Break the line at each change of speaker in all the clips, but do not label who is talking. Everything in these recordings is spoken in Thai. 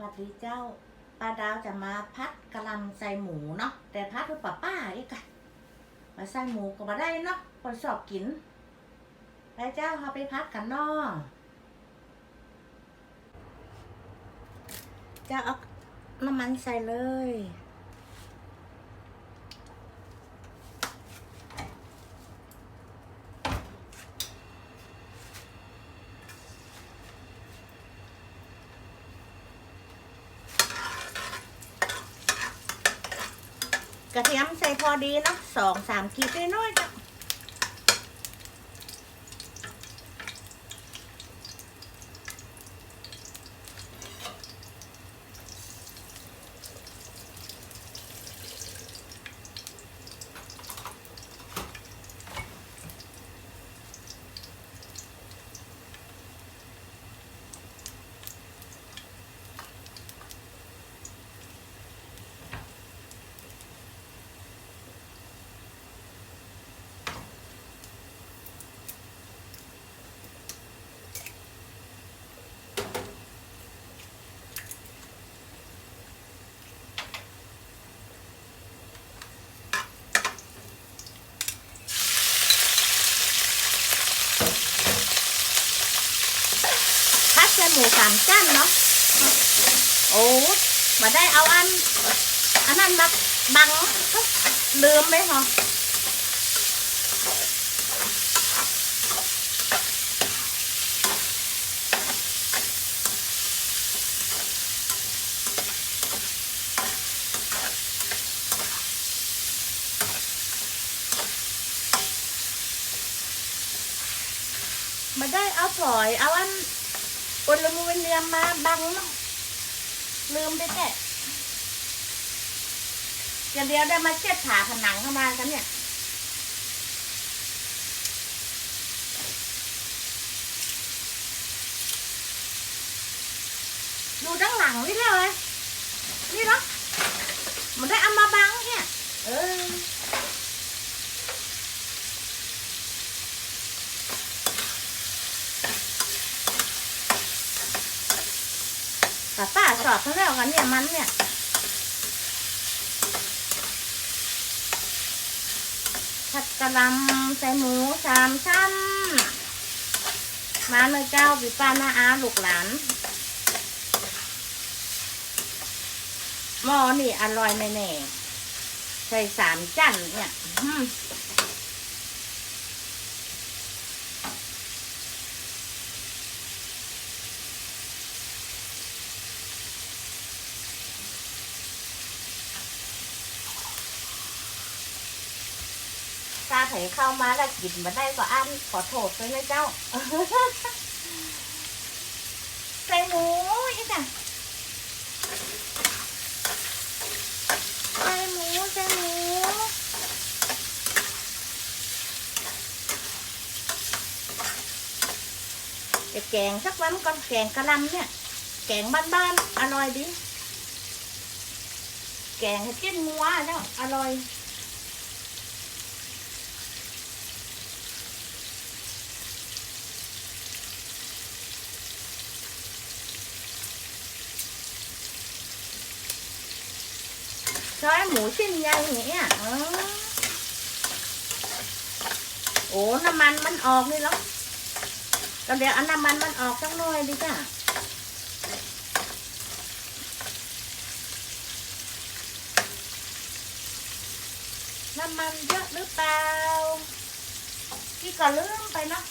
สวัสดีเจ้าป้าดาวจะมาพัดกะลำใส่หมูเนาะแต่พัดเพื่อป้าป้าอีกอะมาใส่หมูก็มาได้เนาะคนชอบกินไปเจ้าเขาไปพัดกันเนาะเจ้าเอาน้ำมันใส่เลย กระเทียมใส่พอดีเนาะสองสามกีบน้อยๆจ้ะ มูสามจ้นเนาะโอ้มาได้เอาอัน อันนั้นมาบังลืมไหมเหรอมาได้เอาถอยเอาอัน อลมูเนียมมาบังลืมไปแค่เดี๋ยวเดี๋ยวได้มาเช็ดผาผนังเข้ามากันเนี่ย ดูด้านหลังนี่เลย นี่เนาะมันได้เอามาบังเนี่ย เออ ป้าป้าส อันเนี่ยมันเนี่ยผัดกะหลำใส่หมูสามชั้น มาเลยเจ้าพี่ป้าน้าอาลูกหลานหม้อนี่อร่อยแน่ๆใส่สามจันเนี่ย ตาไถเข้ามาแล้วกินมาได้ก็อันขอโทษด้วยนะเจ้าใส่หมูอีกอะใส่หมูใส่หมูจะแกงสักวันก่อนแกงกระลำเนี่ย แกงบ้านๆอร่อยดี แกงให้กินงัวเจ้าอร่อย ซอยหมูชิ้นใหญ่อย่างเงี้ยเออโอ้น้ำมันมันออกนี่แล้วก็เดี๋ยวเอาน้ำมันมันออกสักหน่อยดิจ้ะน้ำมันเยอะหรือเปล่าพี่ก็ลืมไปเนาะ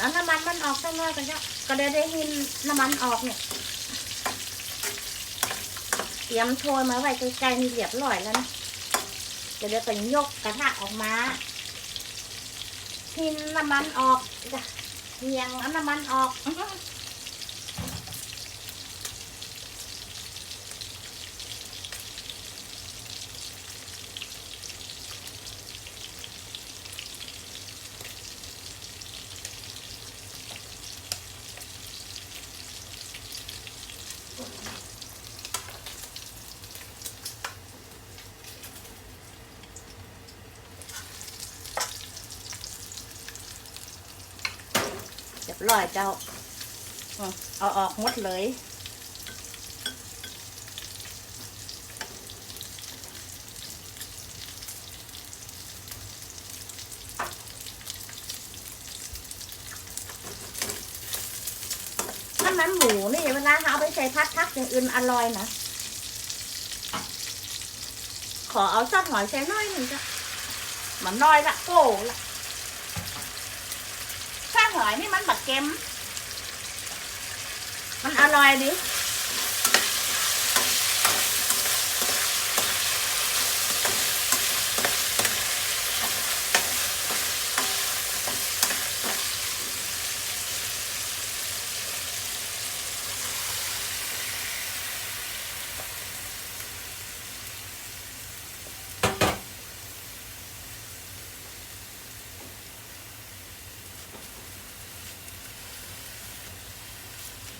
เอาน้ำมันมันออกสักหน่อยก็จะก็ได้ได้หินน้ำมันออกเนี่ยเตรียมโชยมาไว้ใกล้ๆนี่เรียบร้อยแล้วนะเดี๋ยวเดี๋ยวก็ยกกระทะออกมาหินน้ำมันออกจ้ะเหียงเอาน้ำมันออก รียบร้อยเจ้าอืมเอาออกหมดเลยน้ำมันหมูนี่เวลาเขาเอาไปใส่พัดพักอย่างอื่นอร่อยนะ ขอเอาซอสหอยใส่น้อยหนึ่งจ้ะมันน้อยละโก้ละซอส หอยนี่มันบักเค็มมันอร่อยดิ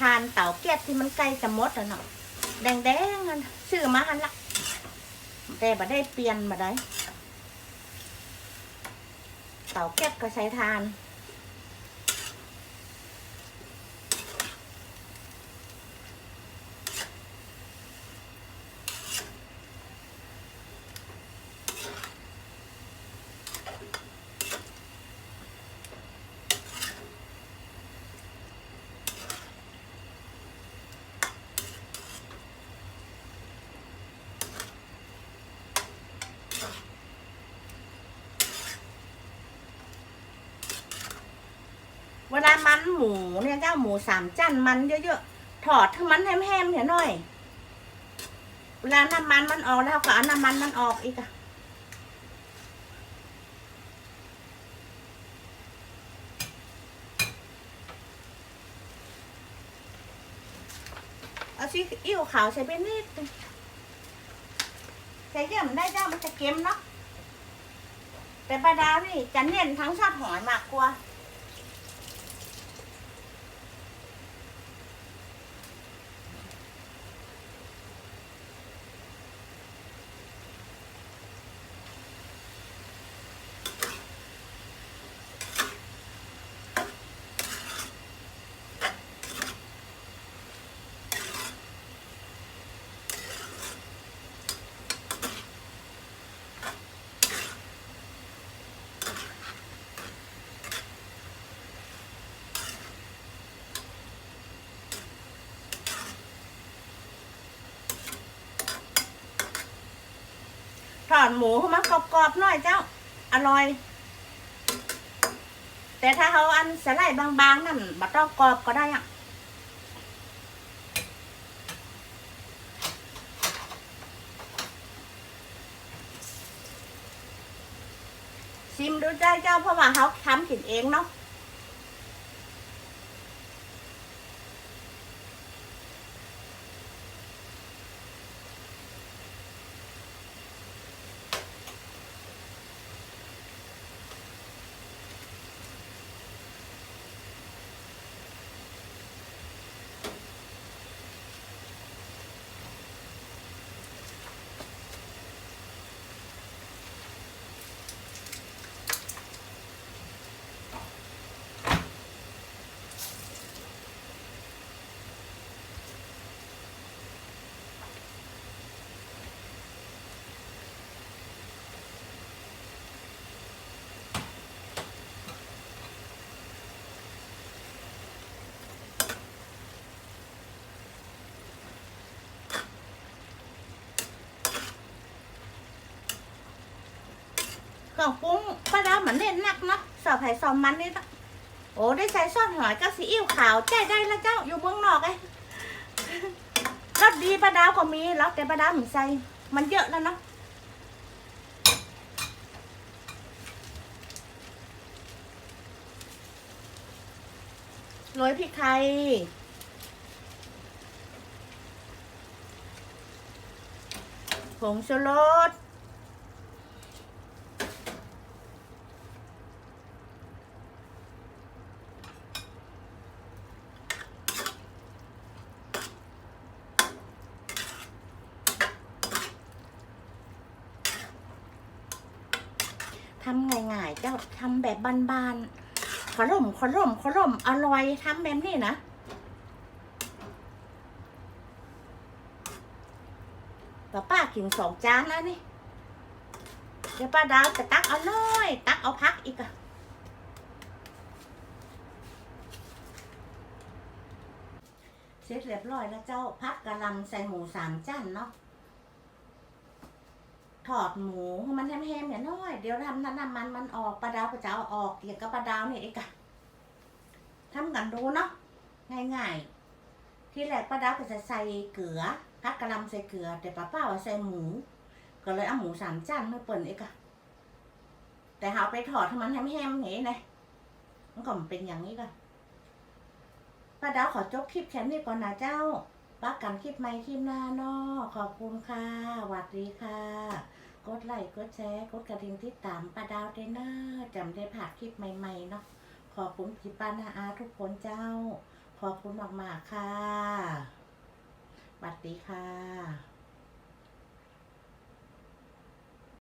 ทานเต่าแก๊สที่มันใกล้จะมดแล้วเนาะแดงๆนั่นซื้อมาหันละแต่บ่ได้เปลี่ยนมาได้เต่าแก๊สก็ใช้ทาน มันหมูเนี่ยเจ้าหมูสามจันมันเยอะๆถอดทั้งมันแห้มๆเห็นหน่อยเวลาน้ำมันมันออกแล้วก็เอาน้ำมันมันออกอีกอะเอาซีอิ๊วขาวใส่ไปนิดใส่เยอะมันได้เจ้ามันจะเค็มเนาะแต่ปลาดาวนี่จะเน้นทั้งชอดหอยมากกว่า อนหมูเข้ามากรอบๆหน่อยเจ้า อร่อย แต่ถ้าเขาอันสไลด์บางๆนั่นบัต้องกรอบก็ได้อะชิมดูใจเจ้าเพราะว่าเขาทำกินเองเนาะ เครื่องป้าดาวเหมือนเล่นนักเนาะสอบไผ่สอบมันนี่ละโอ้ได้ใส่ซ่อนหอยกับซีอิ๊วขาวใจได้แล้วเจ้าอยู่เมืองนอกไอ้รสดีปลาดาวก็มีแล้วแต่ปลาดาวมันใส่มันเยอะแล้วเนาะโรยพริกไทยผงชูรสำง่ายๆเจ้าทำแบบบานๆขอร่มขอร่มขอร่มอร่อยทำแบบนี้นะป้าป้ากินสองจานแล้วนี่ เดี๋ยวป้าดาวจะตักเอาน้อย ตักเอาพักอีกอะเสร็จเรียบร้อยแล้วเจ้าพักกะลำใส่หมูสามจานเนาะ ถอดหมูให้มันแห้มๆเนี่ยน้อย เดี๋ยวทำน้ำมันมันออกปลาดาวก็จะเอาออกเกี่ยวกับปลาดาวนี่เองกะทำกันดูเนาะง่ายๆ ที่แรกป้าดาวก็จะใส่เกลือพักกะลำใส่เกลือ แต่ป้าป้าว่าใส่หมู ก็เลยเอาหมูสามจานมาเปิดเองอะแต่เอาไปถอดให้มันแห้มๆอย่างนี้นะมันก็มันเป็นอย่างนี้ก็ป้าดาวขอจบคลิปแค่นี้ก่อนนะเจ้า ป้ากันคลิปใหม่คลิปหน้าเนอขอบคุณค่ะหวัดดีค่ะ กดไลค์กดแชร์กดกระดิ่งที่ตามปลาดาวด้วยนะจำได้ผ่านคลิปใหม่ๆเนาะขอบคุณพี่ป้านาอาทุกคนเจ้า ขอบคุณมากๆค่ะหวัดดีค่ะ